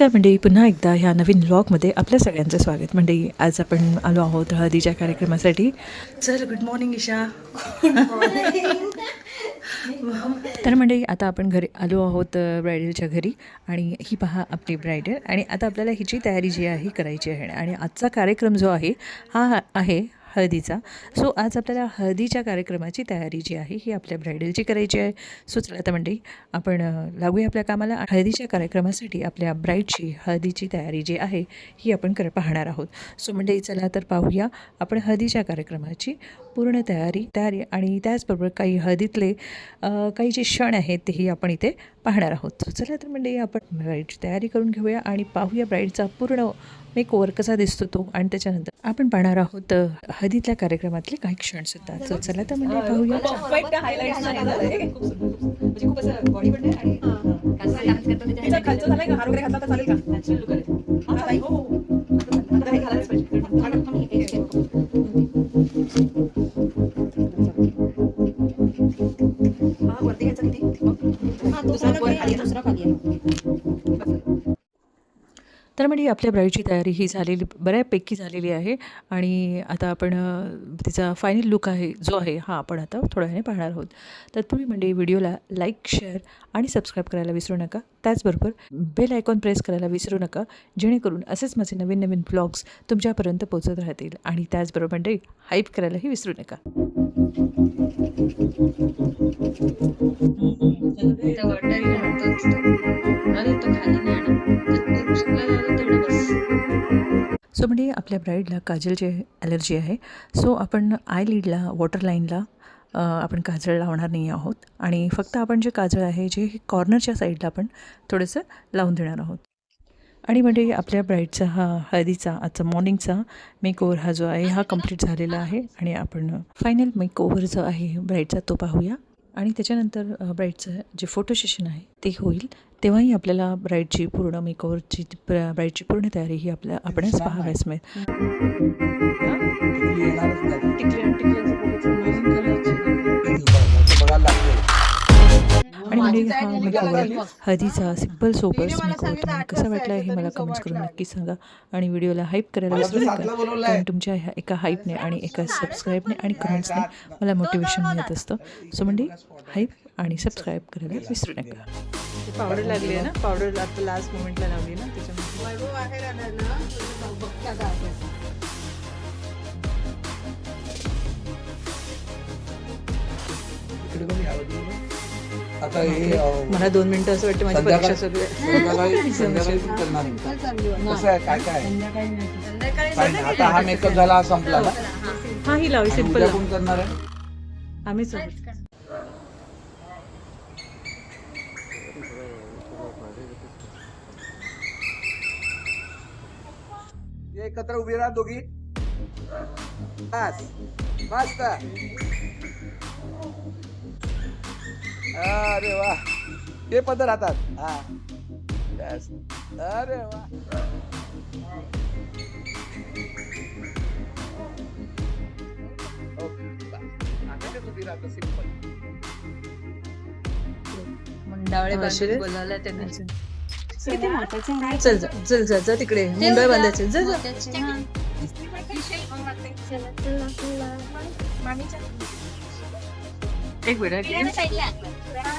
नमस्कार मंडळी पुन्हा एकदा ह्या नवीन व्लॉगमध्ये आपल्या सगळ्यांचं स्वागत. मंडळी आज आपण आलो आहोत हळदीच्या कार्यक्रमासाठी. चल गुड मॉर्निंग ईशा. तर मंडळी आता आपण घरी आलो आहोत ब्रायडलच्या घरी. आणि ही पहा आपली ब्रायडल आणि आता आपल्याला हिची तयारी जी आहे ही करायची आहे. आणि आजचा कार्यक्रम जो आहे हा आहे हळदीचा. सो आज आपल्याला हळदीच्या कार्यक्रमाची तयारी जी आहे ही आपल्या ब्रायडलची करायची आहे. सो चला आता मंडळी आपण लागूया आपल्या कामाला. हळदीच्या कार्यक्रमासाठी आपल्या ब्राईडची हळदीची तयारी जी आहे ही आपण कर पाहणार आहोत. सो मंडळी चला तर पाहूया आपण हळदीच्या कार्यक्रमाची पूर्ण तयारी तयारी आणि त्याचबरोबर काही हळदीतले काही जे क्षण आहेत तेही आपण इथे पाहणार आहोत. चला तर म्हणजे आपण ब्राईडची तयारी करून घेऊया आणि पाहूया ब्राईडचा पूर्ण मेक ओव्हर कसा दिसतो तो आणि त्याच्यानंतर आपण पाहणार आहोत हळदीतल्या कार्यक्रमातले काही क्षण सुद्धा. सो चला तर मंडळी पाहूया. तिचा खालचं झालंय का? हार वगैरे घातला तर चालेल का? नॅचरल लुक आहे. हा हो हो. हे हा दुसरा खाली दुसरा खाली तर म्हणजे आपल्या ब्राईडची तयारी ही झालेली बऱ्यापैकी झालेली आहे. आणि आता आपण तिचा फायनल लुक आहे जो आहे हा आपण आता थोड्या वेळाने पाहणार आहोत. तत्पूर्वी म्हणजे व्हिडिओला लाईक शेअर आणि सबस्क्राईब करायला विसरू नका. त्याचबरोबर बेल आयकॉन प्रेस करायला विसरू नका. जेणेकरून असेच माझे नवीन नवीन ब्लॉग्स तुमच्यापर्यंत पोहोचत राहतील. आणि त्याचबरोबर म्हणजे हाईप करायलाही विसरू नका. सो म्हणजे आपल्या ब्राईडला काजलची ॲलर्जी आहे. सो आपण आय लीडला वॉटर लाईनला आपण काजळ लावणार नाही आहोत. आणि फक्त आपण जे काजळ आहे जे कॉर्नरच्या साईडला आपण थोडंसं लावून देणार आहोत. आणि म्हणजे आपल्या ब्राईडचा हा हळदीचा आजचा मॉर्निंगचा मेकओव्हर हा जो आहे हा कंप्लीट झालेला आहे. आणि आपण फायनल मेकओव्हर जो आहे ब्राईडचा तो पाहूया. आणि त्याच्यानंतर ब्राईडचं जे फोटो सेशन आहे ते होईल तेव्हाही आपल्याला ब्राईडची पूर्ण मेकओव्हरची ब्राईडची पूर्ण तयारी ही आपल्या आपणच पाहाव्यास मिळेल आणि मेकओव्हर हळदीचा सिंपल सोबत तुम्हाला कसा वाटला हे मला कमेंट्स करून नक्की सांगा. आणि व्हिडिओला हाईप करायला विसरू नका कारण तुमच्या ह्या एका हाईपने आणि एका सबस्क्राईबने आणि कमेंट्सने मला मोटिवेशन मिळत असतं. सो म्हणजे हाईप आणि सबस्क्राईब करायला विसरू नका. पावडर लागली आहे ना? पावडर आता लास्ट मोमेंटला लावली ना त्याच्यामध्ये आता हे अं, मला दोन मिनिटं असं वाटतं माझी परीक्षा सुरू आहे संध्याकाळी संध्याकाळी तू करणार आहे का? कसं आहे काय काय आहे? काय नाही, आता हा मेकअप झाला हा संपला. ना हा ही. लावली आणि सिंपल उद्या कोण करणार आहे? आम्हीच ये एकत्र उभी राहा दोघी. बस. मस्त. अरे वा. ते पदर हातात. हा. Yes. अरे वा. चल जा चल. जा जा तिकडे. मुंडळ बांधायचे. जा जा एक मिनिट.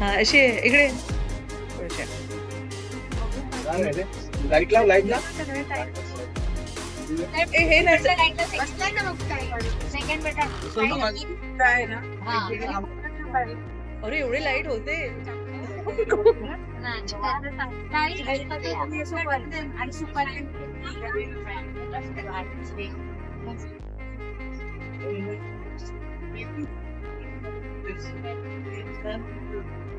हा अशी आहे, इकडे. लाइट लाव लाइट लाव. हे नाही सेकंड बेटा अरे एवढी लाइट होते.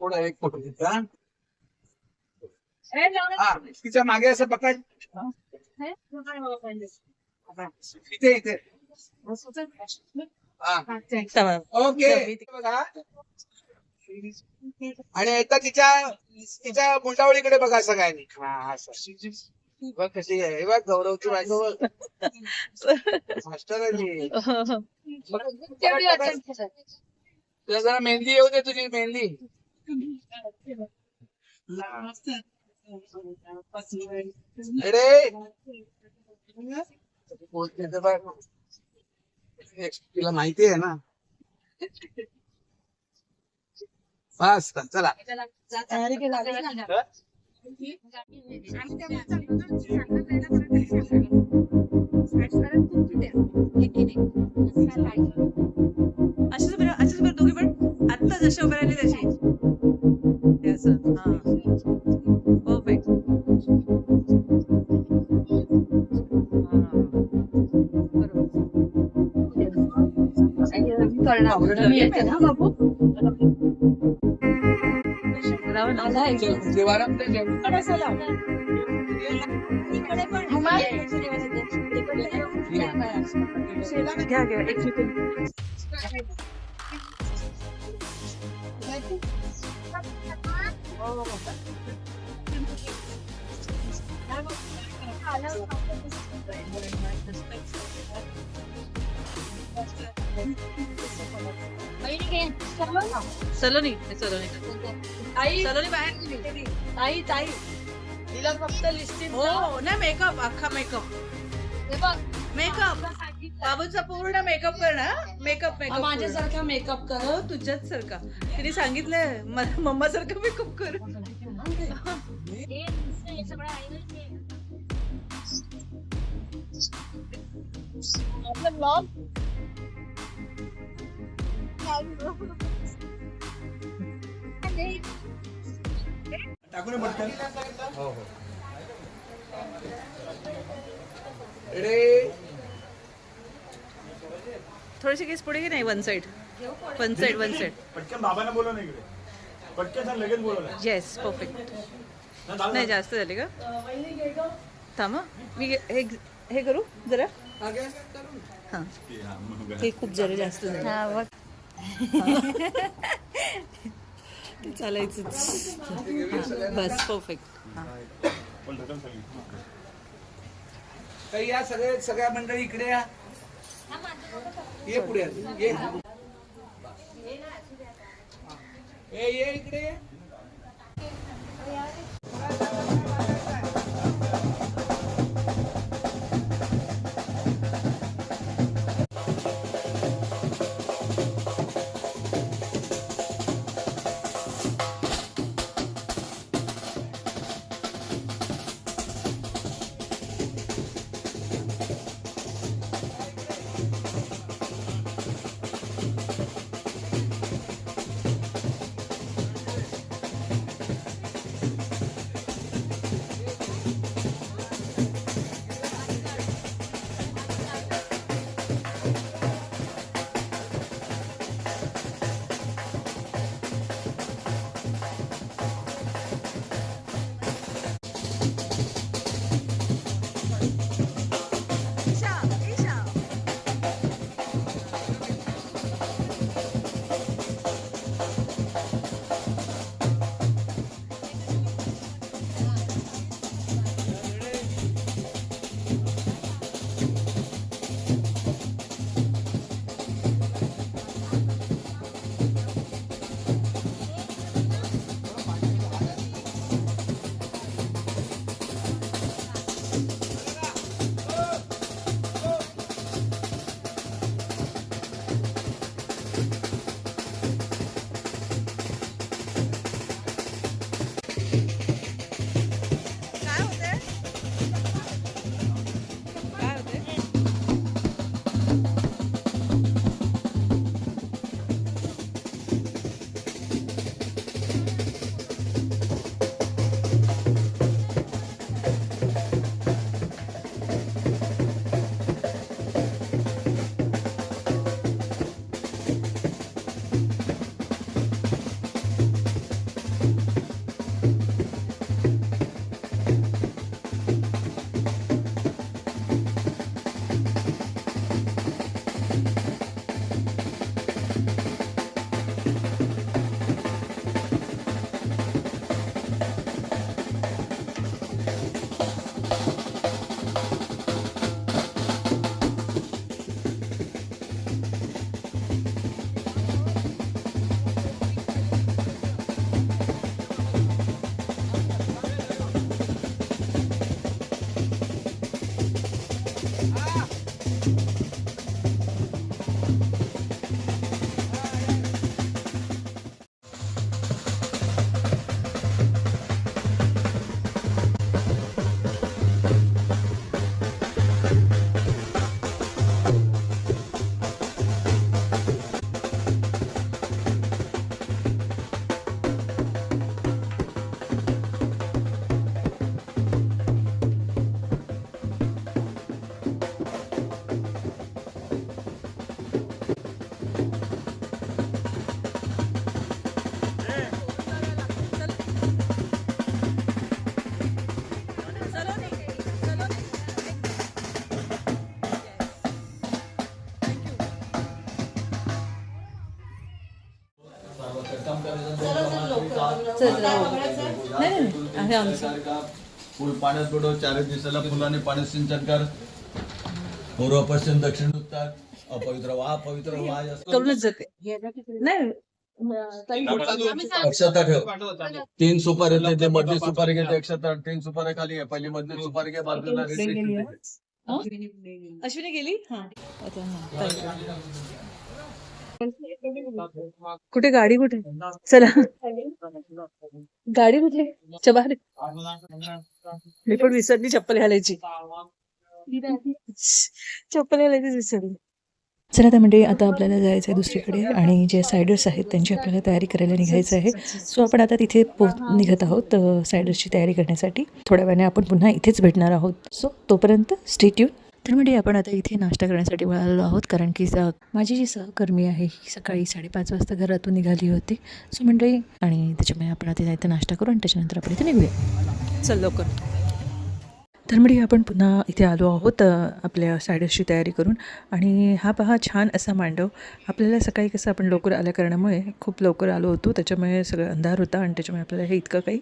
थोडा एक फोटो घेतला तिच्यामागे असं पकड. काय इथे. इथे ओके. बघा आणि आता तिच्या तिच्या मुंडावळीकडे बघा सगळ्यांनी. हा बघ कशी आहे. हे बघ गौरवची बायको बघ. मास्टर आहे. तुला जरा मेहंदी येऊ दे तुझी मेहंदी. अरे. तिला माहिती आहे ना? बस चला. तयारी केली ना? अशीच बरं अशीच बरं दोघी पण आत्ता जशी उभे राहिली तशी. हे. हा. परफेक्ट इकडे चला. इकडे पण घुमा. घ्या घ्या एक मिनिट सलोनी सलोनी. आई सलोनी बाहेर गेली. ताई ताई. तिला फक्त लिस्टिन हो ना मेकअप अख्खा मेकअप मेकअप बाबूचा पूर्ण मेकअप करणार मेकअप मेकअप माझ्यासारखा मेकअप कर हो तुझ्याच सारखा तिने सांगितलंय मला मम्मा सारखं मेकअप कर आपलं ब्लॉग हो हो. रेडी थोडीशी केस पुढे घे नाही one side one side one side पटकन बाबांना बोलव ना इकडे. पटकन सांग लगेच बोलवलं येस परफेक्ट. नाही जास्त झाले का? थांब हं. मी हे हे करू जरा. हां हे. खूप जरा जास्त झालं. चालायचं. बस परफेक्ट या सगळे सगळ्या मंडळी इकडे या. ये पुढे. ये. ये इकडे. फुल पाण्यात बुडव चार दिवसाला फुलाने पाणी सिंचन कर पूर्व पश्चिम दक्षिण उत्तर अपवित्र वा पवित्र वा असं करूनच जाते नाही अक्षता ठेव तीन सुपारी येते ते मधली सुपारी घेते अक्षता तीन सुपारी खाली आहे पहिली मधली सुपारी घे बाजूला अश्विनी गेली. कुठे गाडी कुठे? चला. गाडी कुठे चबारे. मी पण विसरली चप्पल घालायची. चप्पल घालायची विसरली. चला आता म्हणजे आता आपल्याला जायचं आहे दुसरीकडे आणि जे सायडर्स आहेत त्यांची आपल्याला तयारी करायला निघायचं आहे. सो आपण आता तिथे पो निघत आहोत सायडर्सची तयारी करण्यासाठी. थोड्या वेळाने आपण पुन्हा इथेच भेटणार आहोत. सो तोपर्यंत स्टेट्यून तर म्हणजे आपण आता इथे नाश्ता करण्यासाठी वळालो आहोत कारण की स- माझी जी सहकर्मी आहे ही सकाळी साडेपाच वाजता घरातून निघाली होती. सो मंडळी म्हणजे- आणि त्याच्यामुळे आपण आता इथे नाश्ता करू आणि त्याच्यानंतर आपण इथे निघूया. चल लवकर. तर म्हणजे आपण पुन्हा इथे आलो आहोत आपल्या सायडर्सची तयारी करून. आणि हा पहा छान असा मांडव. आपल्याला सकाळी कसं आपण लवकर आल्या कारणामुळे खूप लवकर आलो होतो. त्याच्यामुळे सगळं अंधार होता आणि त्याच्यामुळे आपल्याला हे इतकं काही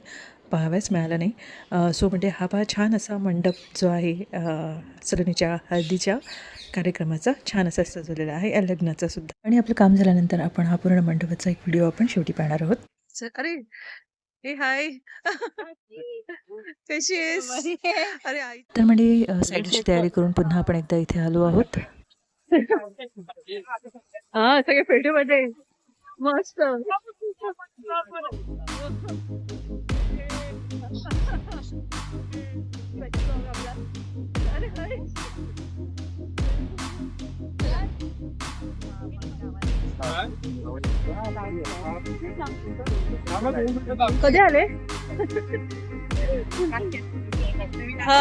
पाहाव्यास मिळालं नाही. सो म्हणजे हा पहा छान असा मंडप जो आहे अ, सरणीच्या हळदीच्या कार्यक्रमाचा छान असा सजवलेला आहे या लग्नाचा सुद्धा. आणि आपलं काम झाल्यानंतर आपण हा पूर्ण मंडपाचा एक व्हिडिओ आपण शेवटी पाहणार आहोत. अरे हे हाय कशी आहेस? अरे आई. तर म्हणजे साईडची तयारी करून पुन्हा आपण एकदा इथे आलो आहोत. हा सगळे पेटीमध्ये. मस्त. कधी आले हा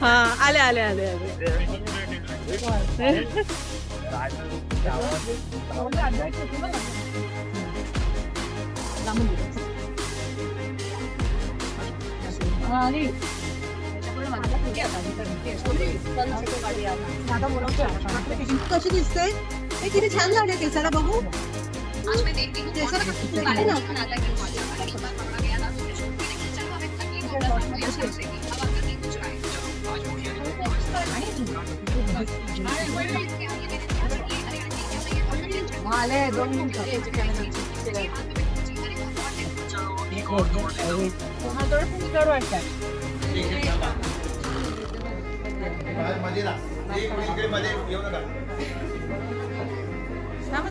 हा आले आले आले आले कशी दिसते हे किती छान झाले केसाला बघू मध्ये ना एक इकडे मध्ये येऊ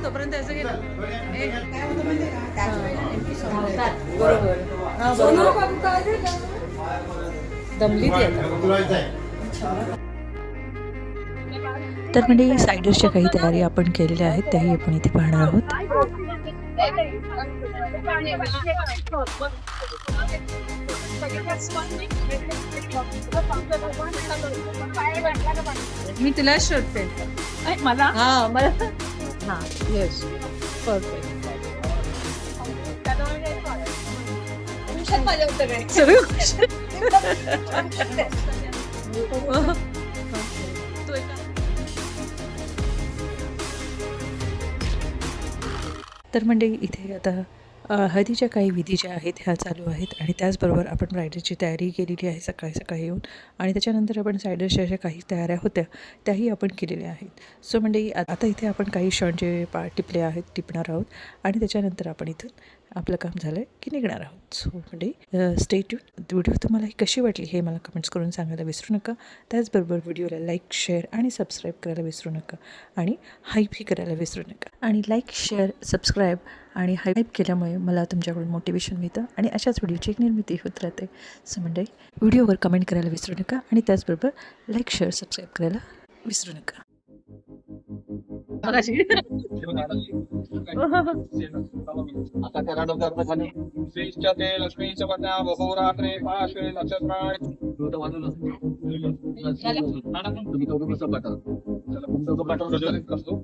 तोपर्यंत असं गेलं दमली ती आता तर म्हणजे सायडर्सच्या काही तयारी आपण केलेल्या आहेत त्याही आपण इथे पाहणार आहोत. मी तुला शोधते. मला? हा मला. हा येस परफेक्ट सगळे खुश. तर म्हणजे इथे आता हळदीच्या काही विधी ज्या आहेत ह्या चालू आहेत आणि त्याचबरोबर आपण ब्रायडलची तयारी केलेली आहे सकाळी सकाळी येऊन आणि त्याच्यानंतर आपण सायडर्सच्या ज्या काही तयाऱ्या होत्या त्याही आपण केलेल्या आहेत. सो म्हणजे आता इथे आपण काही क्षण जे पा टिपले आहेत टिपणार आहोत आणि त्याच्यानंतर आपण इथून आपलं काम झालं आहे की निघणार आहोत. सो म्हणजे स्टेट्यू व्हिडिओ तुम्हाला ही कशी वाटली हे मला कमेंट्स करून सांगायला विसरू नका. त्याचबरोबर व्हिडिओला लाईक शेअर आणि सबस्क्राईब करायला विसरू नका. आणि हाईपही करायला विसरू नका. आणि लाईक शेअर सबस्क्राईब आणि हाईप केल्यामुळे मला तुमच्याकडून मोटिवेशन मिळतं आणि अशाच व्हिडिओची एक निर्मिती होत राहते. सो म्हणजे व्हिडिओवर कमेंट करायला विसरू नका आणि त्याचबरोबर लाईक शेअर सबस्क्राईब करायला विसरू नका. आता. श्रीच्या ते लक्ष्मीच्या बहुरात्रे पाशे तुम्ही करतो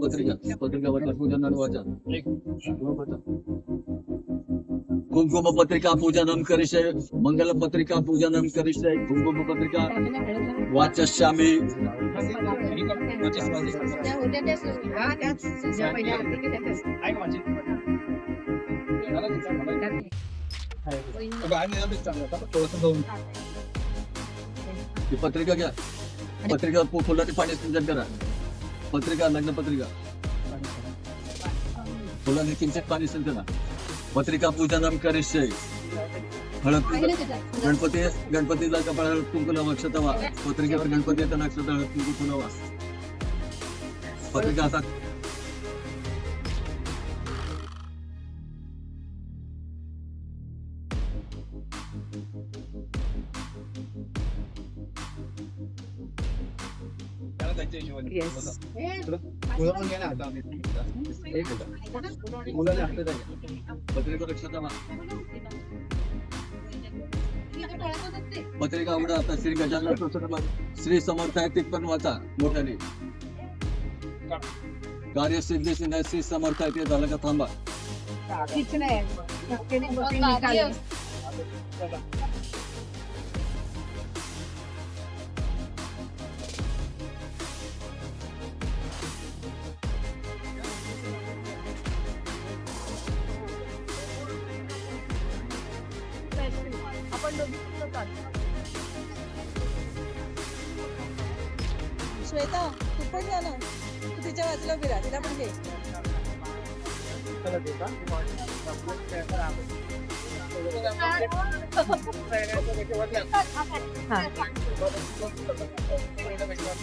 पत्रिका पूजन वाचा. कुंकुम पत्रिका पूजनम करिष्ये मंगल पत्रिका पूजनम करिष्ये कुंकुम पत्रिका वाचस्यामि पत्रिका घ्या. पत्रिका फु- फुलाने पाणी सिंचन करा. पत्रिका लग्न पत्रिका. फुलाने किंचित पाणी सिंचन करा. पत्रिका पूजनम करिष्ये हळद गणपती गणपतीला कपाळ हळद कुंकू लावा अक्षता वा पत्रिकेवर गणपती येताना अक्षता हळद कुंकू फुलावा पत्रिका हातात येस पत्रिका लक्षात वा पत्रिका उघडा आता श्री गजानन श्री समर्थ आहे ते पण वाचा मोठ्याने. कार्यसिद्धी सिंह श्री समर्थ आहे ते झालं का थांबा. श्वेता तू पण जा ना. तू तिच्या बाजूला फिरा तिला पण घे.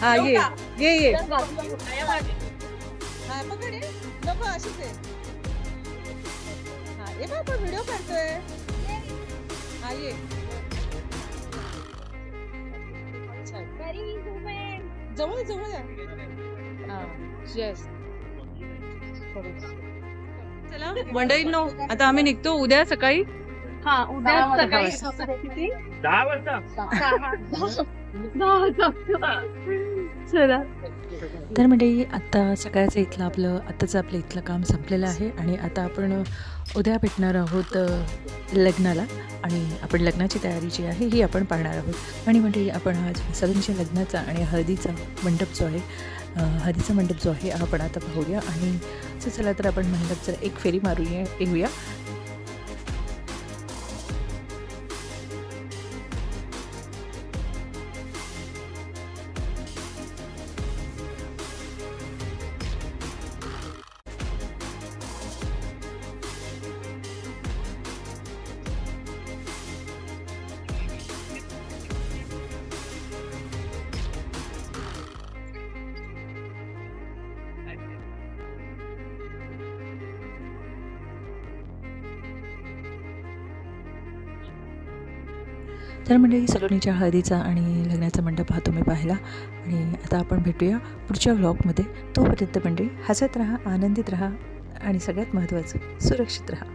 हा ये ये ये. हा पकड. नको अशीच आहे. हा ये बा आपण व्हिडिओ काढतोय. हा ये. जवळ जवळ हा चला. मंडळींनो आता आम्ही निघतो उद्या सकाळी. हा उद्या सकाळी. दहा वाजता. चला तर म्हणजे आत्ता सकाळचं इथलं आपलं आत्ताचं आपलं इथलं काम संपलेलं आहे आणि आता आपण उद्या भेटणार आहोत लग्नाला आणि आपण लग्नाची तयारी जी आहे ही आपण पाहणार आहोत. आणि म्हणजे आपण आज सगळ्यांच्या लग्नाचा आणि हळदीचा मंडप जो आहे हळदीचा मंडप जो आहे हा आपण आता पाहूया. आणि असं चला तर आपण मंडप जर एक फेरी मारूया येऊया. तर मंडळी सलोनीच्या हळदीचा आणि लग्नाचा मंडप हा तुम्ही पाहिला. आणि आता आपण भेटूया पुढच्या व्लॉगमध्ये तोपर्यंत मंडळी हसत राहा आनंदित राहा आणि सगळ्यात महत्त्वाचं सुरक्षित राहा.